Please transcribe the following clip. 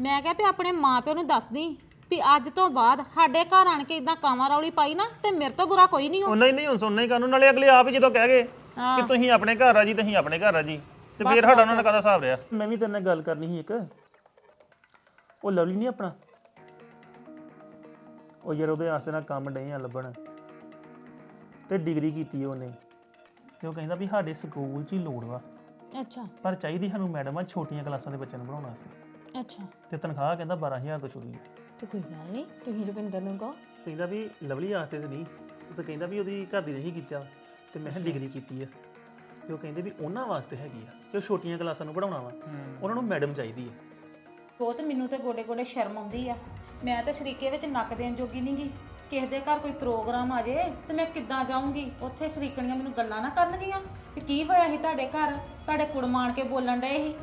ਮੈਂ ਕਿਹਾ ਵੀ ਆਪਣੇ ਮਾਪਿਓ ਨੂੰ ਦੱਸਦੀ ਵੀ ਅੱਜ ਤੋਂ ਬਾਅਦ ਸਾਡੇ ਘਰ ਆਣ ਕੇ ਇਦਾਂ ਕਾਵਾਂ ਰੌਲੀ ਪਾਈ ਨਾ ਤੇ ਮੇਰੇ ਤੋਂ ਬੁਰਾ ਕੋਈ ਨਹੀਂ ਹੋ ਉਹਨਾਂ ਹੀ ਨਹੀਂ ਹੁਣ ਸੁਣਨਾ ਹੀ ਕਾਨੂੰ ਨਾਲੇ ਅਗਲੇ ਆਪ ਹੀ ਜਦੋਂ ਕਹਿ ਗਏ ਕਿ ਤੁਸੀਂ ਆਪਣੇ ਘਰ ਆ ਜੀ ਤੁਸੀਂ ਆਪਣੇ ਘਰ ਆ ਜੀ ਤੇ ਫੇਰ ਸਾਡਾ ਉਹਨਾਂ ਨਾਲ ਕਾਹਦਾ ਹਿਸਾਬ ਰਿਹਾ? ਮੈਂ ਵੀ ਤੇਰੇ ਨਾਲ ਗੱਲ ਕਰਨੀ ਸੀ ਇੱਕ। ਉਹ ਲਵਲੀ ਨਹੀਂ ਆਪਣਾ? ਉਹ ਯਾਰ ਉਹਦੇ ਆਸਤੇ ਨਾਲ ਕੰਮ ਡਏ ਆ ਲੱਭਣ। ਤੇ ਡਿਗਰੀ ਕੀਤੀ ਆ ਉਹਨੇ। ਤੇ ਉਹ ਕਹਿੰਦਾ ਵੀ ਸਾਡੇ ਸਕੂਲ 'ਚ ਹੀ ਲੋੜ ਵਾ। ਅੱਛਾ। ਪਰ ਚਾਹੀਦੀ ਸਾਨੂੰ ਮੈਡਮ ਆ ਛੋਟੀਆਂ ਕਲਾਸਾਂ ਦੇ ਬੱਚਿਆਂ ਨੂੰ ਪੜਾਉਣ ਵਾਸਤੇ। ਅੱਛਾ। ਤੇ ਤਨਖਾਹ ਕਹਿੰਦਾ 12000 ਤੋਂ ਸ਼ੁਰੂ ਹੈ। ਤੇ ਕੋਈ ਗੱਲ ਨਹੀਂ ਤੁਸੀਂ ਰਵਿੰਦਰ ਨੂੰ ਕਹੋ। ਕਹਿੰਦਾ ਵੀ ਲਵਲੀ ਆਸਤੇ ਤੇ ਨਹੀਂ ਉਹ ਤਾਂ ਕਹਿੰਦਾ ਵੀ ਉਹਦੀ ਘਰ ਦੀ ਨਹੀਂ ਕੀਤਾ ਤੇ ਮੈਂ ਡਿਗਰੀ ਕੀਤੀ ਆ। ਤੇ ਉਹ ਕਹਿੰਦੇ ਵੀ ਉਹਨਾਂ ਵਾਸਤੇ ਹੈਗੀ ਆ ਕਿ ਉਹ ਛੋਟੀਆਂ ਕਲਾਸਾਂ ਨੂੰ ਪੜਾਉਣਾ ਵਾ। ਉਹਨਾਂ ਨੂੰ ਮੈਡਮ ਚਾਹੀਦੀ ਆ। ਉਹ ਤੇ ਮੈਨੂੰ ਤੇ ਗੋਡੇ ਗੋਡੇ ਸ਼ਰਮ ਆਉਂਦੀ ਆ। ਮੈਂ ਤਾਂ ਸ਼ਰੀਕੇ ਵਿੱਚ ਨੱਕ ਦੇਣ ਜੋਗੀ ਨਹੀਂਗੀ ਕਿਸੇ ਦੇ ਘਰ ਕੋਈ ਪ੍ਰੋਗਰਾਮ ਆ ਜੇ ਤੇ ਮੈਂ ਕਿੱਦਾਂ ਜਾਊਂਗੀ? ਉੱਥੇ ਸ਼ਰੀਕਣੀਆਂ ਮੈਨੂੰ ਗੱਲਾਂ ਨਾ ਕਰਨਗੀਆਂ। ਕਿ ਕੀ ਹੋਇਆ ਸੀ ਤੁਹਾਡੇ ਘਰ? ਤੁਹਾਡੇ ਕੁੜਮਾਨ ਕੇ ਬੋਲਣ ਡਏ ਸੀ।